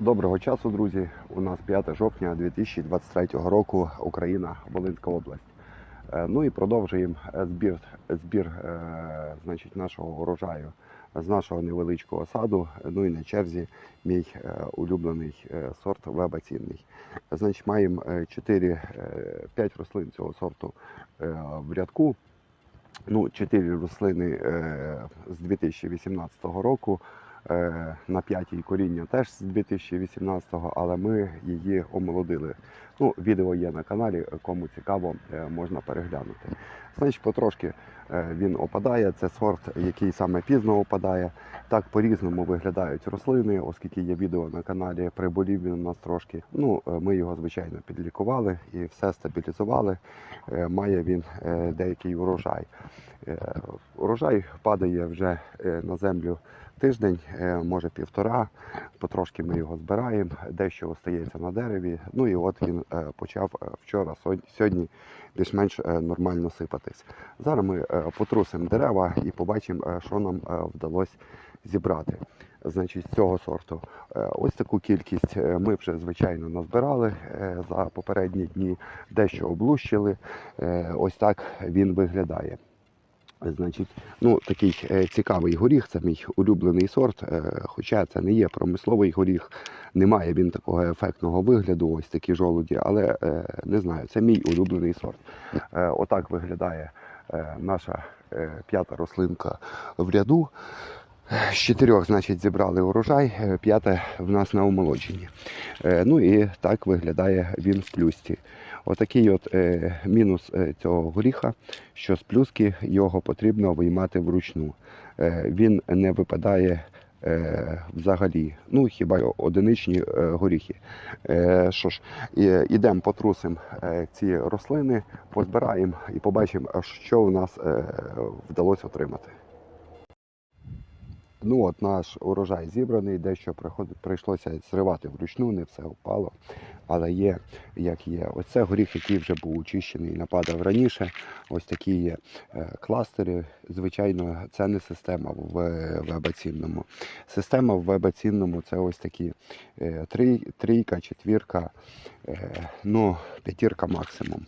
Доброго часу, друзі. У нас 5 жовтня 2023 року, Україна, Волинська область. Е, Ну і продовжуємо е, збір, збір е, значить, нашого урожаю з нашого невеличкого саду. Ну і на черзі мій улюблений сорт вебацінний. Значить, маємо 4-5 рослин цього сорту в рядку. Ну, 4 рослини з 2018 року. Е, на п'ятій коріння теж з 2018-го, але ми її омолодили. Ну, відео є на каналі, кому цікаво, е, можна переглянути. Значить, потрошки е, він опадає. Це сорт, який саме пізно опадає. Так по-різному виглядають рослини, оскільки є відео на каналі, приболів він у нас трошки. Ну, е, ми його звичайно підлікували і все стабілізували. Має він деякий урожай. Урожай падає вже на землю тиждень, може півтора. Потрошки ми його збираємо, дещо остається на дереві. Ну і от він почав е, вчора, сьогодні- більш-менш е, нормально сипатись. Зараз ми е, потрусимо дерева і побачимо, е, що нам е, вдалося зібрати. Значить, з цього сорту. Е, Ось таку кількість е, ми вже звичайно назбирали е, за попередні дні, дещо облущили. Е, Ось так він виглядає. Значить, ну такий е, цікавий горіх, це мій улюблений сорт. Е, хоча це не є промисловий горіх, немає він такого ефектного вигляду, ось такі жолуді, але е, не знаю, це мій улюблений сорт. Е, отак виглядає е, наша е, п'ята рослинка в ряду. З чотирьох, значить, зібрали урожай, е, п'яте в нас на омолодженні. Е, ну і так виглядає він в плюсті. Отакий от е, мінус е, цього горіха, що з плюски його потрібно виймати вручну. Е, він не випадає е, взагалі. Ну, хіба одиничні е, горіхи. Е, що ж, і- ідемо потрусимо е, ці рослини, позбираємо і побачимо, що у нас е, вдалося отримати. Ну от наш урожай зібраний, дещо прийшлося зривати вручну, не все впало. Але є, як є. Ось це горіх, який вже був очищений, і нападав раніше. Ось такі є е, кластери. Звичайно, це не система в вебацінному. Система в вебацінному це ось такі е, трійка, четвірка, ну, п'ятірка максимум.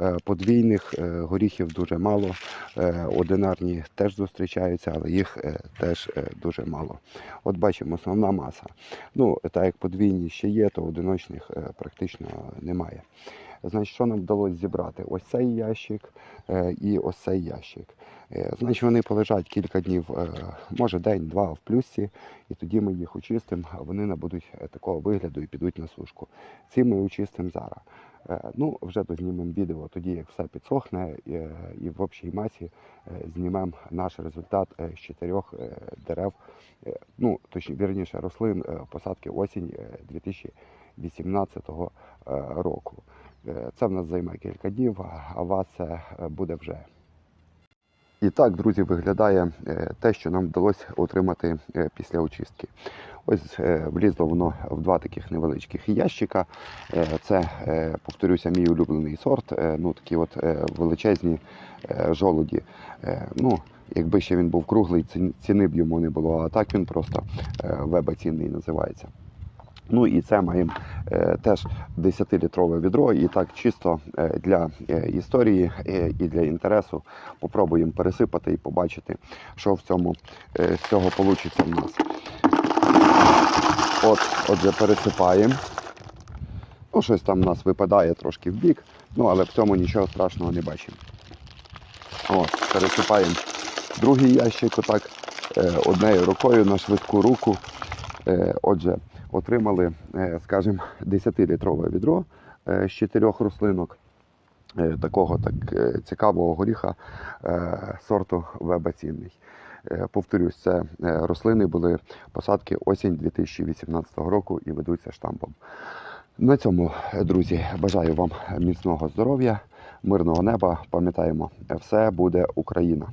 Е, Подвійних е, горіхів дуже мало. Е, Одинарні теж зустрічаються, але їх е, теж е, дуже мало. От бачимо, основна маса. Ну, так як подвійні ще є, то одиночних е, практично немає. Значить, що нам вдалося зібрати? Ось цей ящик е, і ось цей ящик. Е, Значить, вони полежать кілька днів, е, може день-два в плюсі, і тоді ми їх очистимо, а вони набудуть такого вигляду і підуть на сушку. Ці ми очистимо зараз. Ну, вже дознімемо відео тоді, як все підсохне, і в общій масі знімемо наш результат з чотирьох дерев, ну, точніше, вірніше, рослин посадки осінь е, 2018 е, року. Е, Це в нас займе кілька днів, а вас е, буде вже. І так, друзі, виглядає е, те, що нам вдалося отримати після очистки. Ось влізло воно в два таких невеличких ящика. Це, повторюся, мій улюблений сорт. Ну, такі от величезні жолуді. Ну, якби ще він був круглий, ціни б йому не було, а так він просто вебацінний називається. Ну і це маємо е, теж 10-літрове відро, і так чисто е, для е, історії і для інтересу попробуємо пересипати і побачити, що в цьому з цього вийде в нас. От, отже, пересипаємо. Ну, щось там у нас випадає трошки в бік, ну але в цьому нічого страшного не бачимо. От, пересипаємо другий ящик, отак, однією рукою на швидку руку. Отже, отримали, е, скажімо, 10-літрове відро е, з чотирьох рослинок е, такого так цікавого горіха сорту вебацінний. Повторюсь, це рослини були посадки осінь 2018 року і ведуться штампом. На цьому, друзі, бажаю вам міцного здоров'я, мирного неба. Пам'ятаємо, все буде Україна.